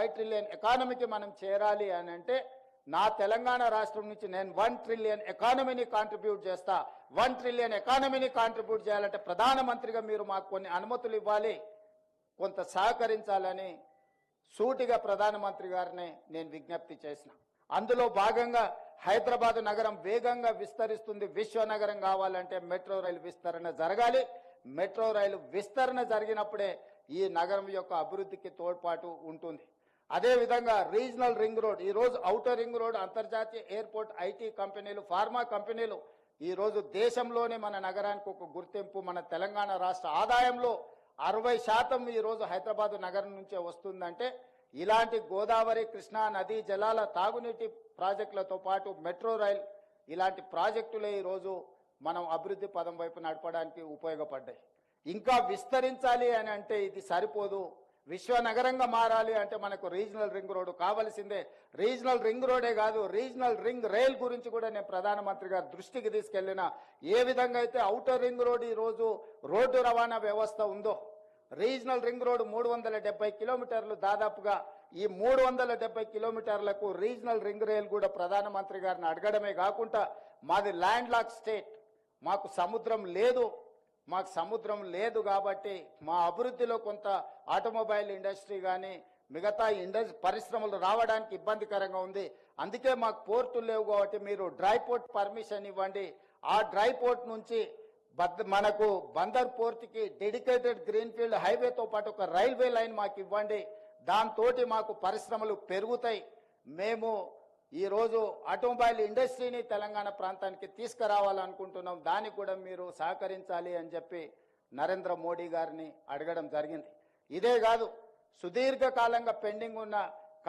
Five trillion ఎకానమీకి మనం చేరాలి అని అంటే నా తెలంగాణ రాష్ట్రం నుంచి నేను వన్ ట్రిలియన్ ఎకానమీని కాంట్రిబ్యూట్ చేస్తా. వన్ ట్రిలియన్ ఎకానమీని కాంట్రిబ్యూట్ చేయాలంటే ప్రధానమంత్రిగా మీరు మాకు కొన్ని అనుమతులు ఇవ్వాలి. కొంత సహకరించాలని సూటిగా ప్రధానమంత్రి గారిని నేను విజ్ఞప్తి చేసిన. అందులో భాగంగా హైదరాబాద్ నగరం వేగంగా విస్తరిస్తుంది. విశ్వ నగరం కావాలంటే మెట్రో రైలు విస్తరణ జరగాలి. మెట్రో రైలు విస్తరణ జరిగినప్పుడే ఈ నగరం యొక్క అభివృద్ధికి తోడ్పాటు ఉంటుంది. అదేవిధంగా రీజనల్ రింగ్ రోడ్ ఈరోజు ఔటర్ రింగ్ రోడ్ అంతర్జాతీయ ఎయిర్పోర్ట్ ఐటీ కంపెనీలు ఫార్మా కంపెనీలు ఈరోజు దేశంలోనే మన నగరానికి ఒక గుర్తింపు మన తెలంగాణ రాష్ట్ర ఆదాయంలో అరవై శాతం ఈ రోజు హైదరాబాద్ నగరం నుంచే వస్తుందంటే ఇలాంటి గోదావరి కృష్ణా నదీ జలాల తాగునీటి ప్రాజెక్టులతో పాటు మెట్రో రైల్ ఇలాంటి ప్రాజెక్టులే ఈరోజు మనం అభివృద్ధి పదం వైపు నడపడానికి ఉపయోగపడ్డాయి. ఇంకా విస్తరించాలి అని అంటే ఇది సరిపోదు. విశ్వ నగరంగా మారాలి అంటే మనకు రీజనల్ రింగ్ రోడ్డు కావలసిందే. రీజనల్ రింగ్ రోడే కాదు రీజనల్ రింగ్ రైల్ గురించి కూడా నేను ప్రధానమంత్రి గారి దృష్టికి తీసుకెళ్ళిన ఏ విధంగా అయితే అవుటర్ రింగ్ రోడ్ ఈ రోజు రోడ్డు రవాణా వ్యవస్థ ఉందో రీజనల్ రింగ్ రోడ్ మూడు వందల డెబ్బై కిలోమీటర్లు దాదాపుగా ఈ మూడు వందల డెబ్బై కిలోమీటర్లకు రీజనల్ రింగ్ రైల్ కూడా ప్రధానమంత్రి గారిని అడగడమే కాకుండా మాది ల్యాండ్ లాక్ స్టేట్. మాకు సముద్రం లేదు మాకు సముద్రం లేదు కాబట్టి మా అభివృద్ధిలో కొంత ఆటోమొబైల్ ఇండస్ట్రీ కానీ మిగతా ఇండస్ పరిశ్రమలు రావడానికి ఇబ్బందికరంగా ఉంది. అందుకే మాకు పోర్టులు లేవు కాబట్టి మీరు డ్రై పోర్ట్ పర్మిషన్ ఇవ్వండి. ఆ డ్రై పోర్ట్ నుంచి మనకు బందర్ పోర్ట్కి డెడికేటెడ్ గ్రీన్ఫీల్డ్ హైవేతో పాటు ఒక రైల్వే లైన్ మాకు ఇవ్వండి. దాంతోటి మాకు పరిశ్రమలు పెరుగుతాయి. మేము ఈరోజు ఆటోమొబైల్ ఇండస్ట్రీని తెలంగాణ ప్రాంతానికి తీసుకురావాలనుకుంటున్నాం. దానికి కూడా మీరు సహకరించాలి అని చెప్పి నరేంద్ర మోడీ గారిని అడగడం జరిగింది. ఇదే కాదు సుదీర్ఘకాలంగా పెండింగ్ ఉన్న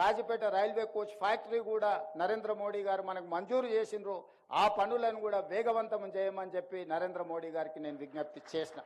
కాజీపేట రైల్వే కోచ్ ఫ్యాక్టరీ కూడా నరేంద్ర మోడీ గారు మనకు మంజూరు చేసిండ్రు. ఆ పనులను కూడా వేగవంతం చేయమని చెప్పి నరేంద్ర మోడీ గారికి నేను విజ్ఞప్తి చేసిన.